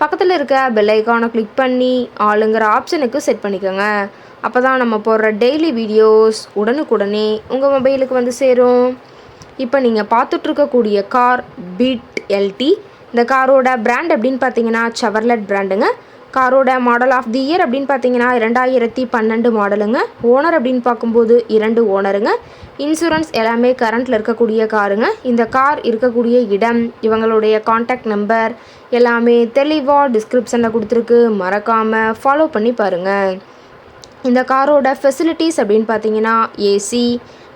பக்கத்தில் இருக்க பெல் ஐக்கானை கிளிக் பண்ணி ஆளுங்கிற ஆப்ஷனுக்கு செட் பண்ணிக்கோங்க. அப்போ தான் நம்ம போடுற டெய்லி வீடியோஸ் உடனுக்குடனே உங்கள் மொபைலுக்கு வந்து சேரும். இப்போ நீங்கள் பார்த்துட்ருக்கக்கூடிய கார் பீட் எல்டி இந்த காரோட பிராண்ட் அப்படின்னு பார்த்தீங்கன்னா செவர்லெட் பிராண்டுங்க காரோட மாடல் ஆஃப் தி இயர் அப்படின்னு பார்த்தீங்கன்னா ரெண்டாயிரத்தி பன்னெண்டு மாடலுங்க ஓனர் அப்படின்னு பார்க்கும்போது இரண்டு ஓனருங்க இன்சூரன்ஸ் எல்லாமே கரண்ட்டில் இருக்கக்கூடிய காருங்க. இந்த கார் இருக்கக்கூடிய இடம் இவங்களுடைய காண்டாக்ட் நம்பர் எல்லாமே தெளிவாக டிஸ்கிரிப்ஷனில் கொடுத்துருக்கு. மறக்காமல் ஃபாலோ பண்ணி பாருங்கள் இந்த காரோட ஃபெசிலிட்டிஸ் அப்படின்னு பார்த்தீங்கன்னா AC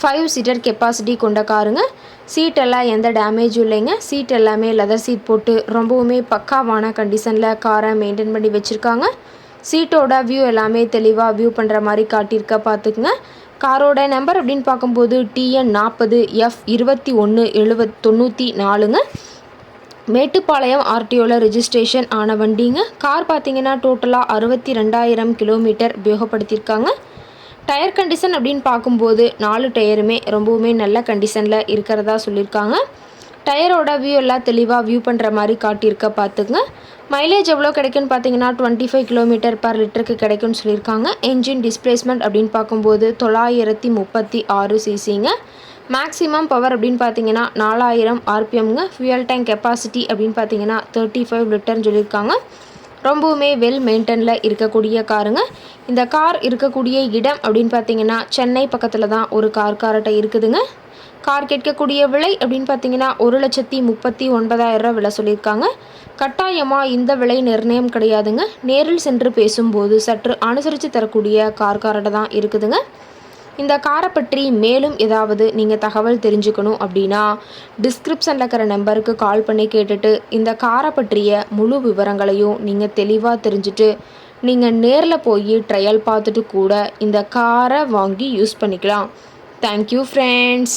ஃபைவ் சீட்டர் கெப்பாசிட்டி கொண்ட காருங்க. சீட் எல்லாம் எந்த டேமேஜும் இல்லைங்க. சீட் எல்லாமே லெதர் சீட் போட்டு ரொம்பவுமே பக்காவான கண்டிஷனில் காரை மெயின்டைன் பண்ணி வச்சுருக்காங்க. சீட்டோட வியூ எல்லாமே தெளிவாக வியூ பண்ணுற மாதிரி காட்டியிருக்க பார்த்துக்குங்க. காரோட நம்பர் அப்படின்னு பார்க்கும்போது டிஎன் நாற்பது எஃப் இருபத்தி ஒன்று எழுபத் தொண்ணூற்றி நாலுங்க. மேட்டுப்பாளையம் ஆர்டிஓவில் ரெஜிஸ்ட்ரேஷன் ஆன வண்டிங்க. கார் பார்த்தீங்கன்னா டோட்டலாக அறுபத்தி ரெண்டாயிரம் கிலோமீட்டர் உபயோகப்படுத்தியிருக்காங்க. டயர் கண்டிஷன் அப்படின்னு பார்க்கும்போது நாலு டயருமே ரொம்பவுமே நல்ல கண்டிஷனில் இருக்கிறதா சொல்லியிருக்காங்க. டயரோட வியூ எல்லாம் தெளிவாக வியூ பண்ணுற மாதிரி காட்டியிருக்க பார்த்துங்க மைலேஜ் எவ்வளோ கிடைக்குன்னு பார்த்தீங்கன்னா டுவெண்ட்டி ஃபைவ் கிலோமீட்டர் பர் லிட்டருக்கு கிடைக்கும்னு சொல்லியிருக்காங்க. என்ஜின் டிஸ்பிளேஸ்மெண்ட் அப்படின்னு பார்க்கும்போது தொள்ளாயிரத்தி முப்பத்தி ஆறு சிசிங்க மேக்ஸிமம் பவர் அப்படின்னு பார்த்தீங்கன்னா நாலாயிரம் ஆர்பிஎம்ங்க ஃபியூயல் டேங்க் கெப்பாசிட்டி அப்படின்னு பார்த்தீங்கன்னா தேர்ட்டி ஃபைவ் லிட்டர்னு சொல்லியிருக்காங்க. ரொம்பவுமே வெல் மெயின்டெனில் இருக்கக்கூடிய காருங்க. இந்த கார் இருக்கக்கூடிய இடம் அப்படின்னு பார்த்தீங்கன்னா சென்னை பக்கத்தில் தான் ஒரு கார் கார்ட்டை இருக்குதுங்க. கார் கேட்கக்கூடிய விலை அப்படின்னு பார்த்தீங்கன்னா ஒரு லட்சத்தி முப்பத்தி ஒன்பதாயிரம் விலை சொல்லியிருக்காங்க. கட்டாயமாக இந்த விலை நிர்ணயம் கிடையாதுங்க. நேரில் சென்று பேசும்போது சற்று அனுசரித்து தரக்கூடிய கார் கார்ட்டை தான் இருக்குதுங்க. இந்த காரை பற்றி மேலும் ஏதாவது நீங்கள் தகவல் தெரிஞ்சுக்கணும் அப்படின்னா டிஸ்கிரிப்ஷனில் இருக்கிற நம்பருக்கு கால் பண்ணி கேட்டுட்டு இந்த காரை பற்றிய முழு விவரங்களையும் நீங்கள் தெளிவாக தெரிஞ்சுட்டு நீங்கள் நேரில் போய் ட்ரையல் பார்த்துட்டு கூட இந்த காரை வாங்கி யூஸ் பண்ணிக்கலாம். Thank you friends